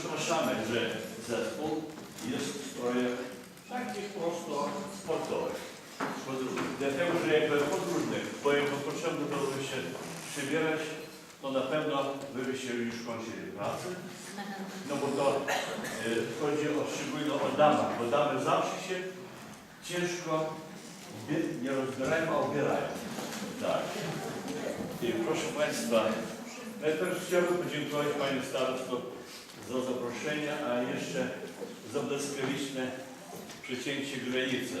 przepraszamy, że zespół jest w strojach takich prosto sportowych. Dlatego, że jakby podróżnych, bo jakby potrzebno byłoby się przybierać, to na pewno wy byście już kończyli pracę. No bo to e, chodzi o szczególnie o damach, bo damy zawsze się ciężko nie rozbierają, a ubierają. Tak. I proszę Państwa, najpierw chciałbym podziękować Panie Starosto za zaproszenie, a jeszcze za błyskawiczne przecięcie granicy.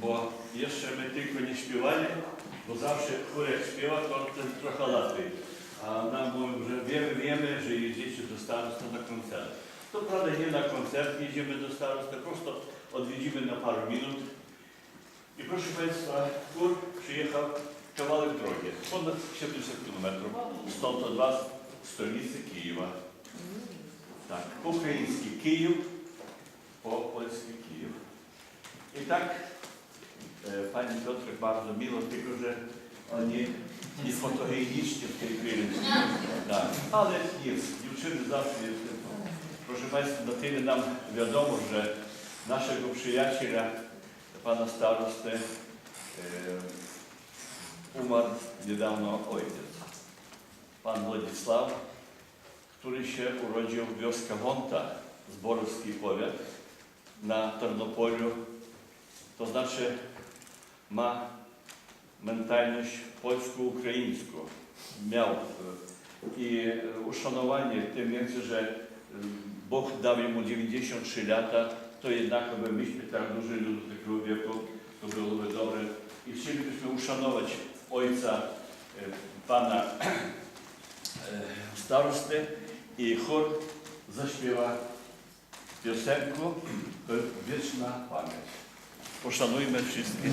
Bo jeszcze my tylko nie śpiewali, bo zawsze chórek śpiewa, to ten trochę lepiej. A nam mówią, że wiemy, wiemy, że jedziecie do starosty na koncert. To prawda nie na koncert, jedziemy do starosty, prosto odwiedzimy na parę minut. I proszę Państwa, chór przyjechał kawałek drogi, ponad 700 km, stąd od Was, stolicy Kijewa. Tak e, Pani Piotrek bardzo miło, tylko że oni nie fotogenicznie w tej chwili. Tak, ale jest, dziewczyny zawsze jest. Proszę Państwa, na tyle nam wiadomo, że naszego przyjaciela, Pana Starosty, e, umarł niedawno ojciec. Pan Władysław, który się urodził w wiosce Wąta, Zborowski powiat, na Tarnopoliu. To znaczy ma mentalność polsko-ukraińską. Miał e, i e, uszanowanie tym więcej, że e, Bóg dał mu 93 lata, to jednak aby myśmy tak dożyli do takiego wieku, to byłoby dobre. I chcielibyśmy uszanować ojca pana starosty i chór zaśpiewa piosenkę Wieczna Pamięć. Poszanujmy wszystkich.